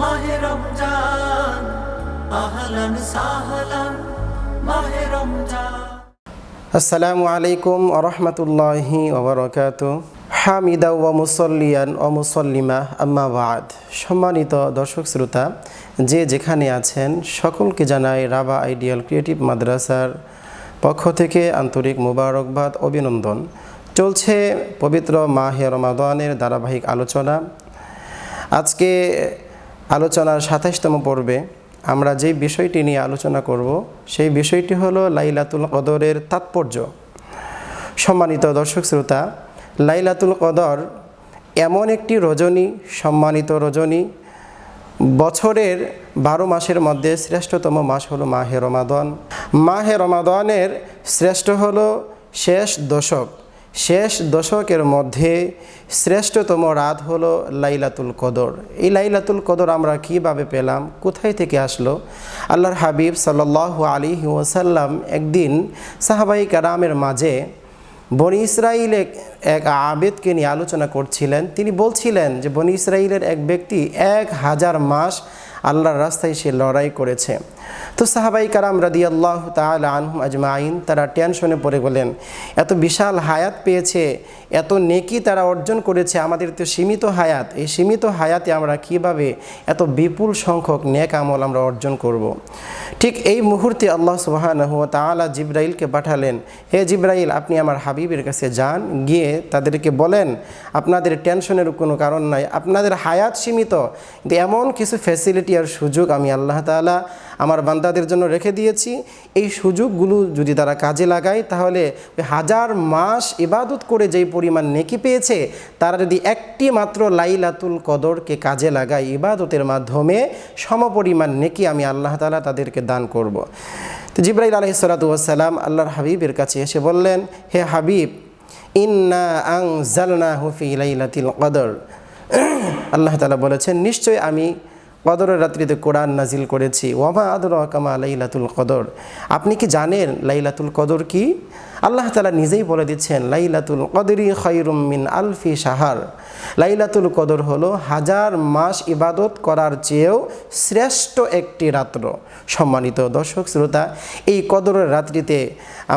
মাহে রমজান। মাহে রমজান। আসসালামু আলাইকুম আরহামতুল্লাহি ওবরকাত হামিদা ওয়া মুসল্লিয়ান ও মুসল্লিমা, আম্মা বাদ। সম্মানিত দর্শক শ্রোতা, যে যেখানে আছেন, সকলকে জানাই রাবা আইডিয়াল ক্রিয়েটিভ মাদ্রাসার পক্ষ থেকে আন্তরিক মুবারকবাদ, অভিনন্দন। চলছে পবিত্র মাহে রমাদানের ধারাবাহিক আলোচনা। আজকে আলোচনার সাতাইশতম পর্বে আমরা যে বিষয়টি নিয়ে আলোচনা করব, সেই বিষয়টি হলো লাইলাতুল কদরের তাৎপর্য। সম্মানিত দর্শক শ্রোতা, লাইলাতুল কদর এমন একটি রজনী, সম্মানিত রজনী। বছরের বারো মাসের মধ্যে শ্রেষ্ঠতম মাস হলো মাহে রমাদন। মাহে রমাদনের শ্রেষ্ঠ হলো শেষ দশক। শেষ দশকের মধ্যে শ্রেষ্ঠতম রাত হলো লাইলাতুল কদর। এই লাইলাতুল কদর আমরা কীভাবে পেলাম? কোথায় থেকে আসলো? আল্লাহর হাবিব সাল্লাহ আলী ওসাল্লাম একদিন সাহাবাই কারামের মাঝে বনি ইসরাইলে এক আবেদকে নিয়ে আলোচনা করছিলেন। তিনি বলছিলেন যে বনি ইসরাইলের এক ব্যক্তি এক হাজার মাস আল্লাহর রাস্তায় সে লড়াই করেছে তো সাহাবাই কারাম রাদি আল্লাহ তাল আনহুম আজমাইন তারা টেনশনে পড়ে গেলেন, এত বিশাল হায়াত পেয়েছে, এত নেকি তারা অর্জন করেছে, আমাদের তো সীমিত হায়াত, এই সীমিত হায়াতে আমরা কীভাবে এত বিপুল সংখ্যক নেক আমল আমরা অর্জন করব। ঠিক এই মুহূর্তে আল্লাহ সুবাহানহু তালা জিব্রাইলকে পাঠালেন, হে জিব্রাইল, আপনি আমার হাবিবের কাছে যান, গিয়ে তাদেরকে বলেন, আপনাদের টেনশনের কোনো কারণ নাই, আপনাদের হায়াত সীমিত এমন কিছু ফ্যাসিলিটি আর সুযোগ আমি আল্লাহ তালা আমার বান্দাদের জন্য রেখে দিয়েছি এই সুযোগগুলো যদি তারা কাজে লাগায়, তাহলে হাজার মাস ইবাদত করে যেই পরিমাণ নেকি পেয়েছে, তারা যদি একটি মাত্র লাইলাতুল কদরকে কাজে লাগায় ইবাদতের মাধ্যমে, সমপরিমাণ নেকি আমি আল্লাহ তালা তাদেরকে দান করব। তো জিব্রাইল আলহিসাল্লাম আল্লাহর হাবিবের কাছে এসে বললেন, হে হাবিব, ইন্না আং জালনা হুফি লাইলাতিল কদর আল্লাহ তালা বলেছেন, নিশ্চয় আমি কদরের রাত্রিতে কোরআন নাজিল করেছি। ওমা আদর কামা লাইলাতুল কদর। আপনি কি জানেন লাইলাতুল কদর কি? আল্লাহ তালা নিজেই বলে দিচ্ছেন, লাইলাতুল কদরি খৈরুম মিন আলফি সাহার লাইলাতুল কদর হলো হাজার মাস ইবাদত করার চেয়েও শ্রেষ্ঠ একটি রাত্র। সম্মানিত দর্শক, শ্রোতা, এই কদরের রাত্রিতে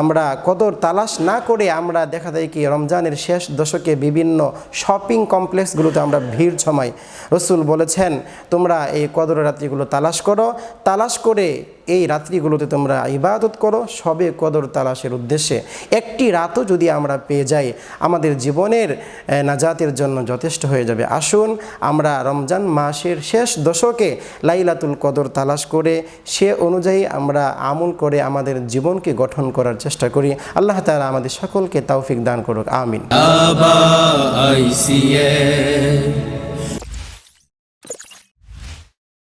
আমরা কদর তালাশ না করে আমরা দেখা যায় কি, রমজানের শেষ দশকে বিভিন্ন শপিং কমপ্লেক্সগুলোতে আমরা ভিড় ছমাই। রসুল বলেছেন, তোমরা এই কদরের রাত্রিগুলো তালাশ করো। তালাশ করে এই রাত্রিগুলোতে তোমরা ইবাদত করো। সবে কদর তালাশের উদ্দেশ্যে। একটি রাতও যদি আমরা পেয়ে যাই, আমাদের জীবনের নাজাতের জন্য যথেষ্ট হয়ে যাবে। আসুন আমরা রমজান মাসের শেষ দশকে লাইলাতুল কদর তালাশ করে সে অনুযায়ী আমরা আমল করে আমাদের জীবনকে গঠন করার চেষ্টা করি। আল্লাহ তাআলা আমাদের সকলকে তৌফিক দান করুক। আমিন।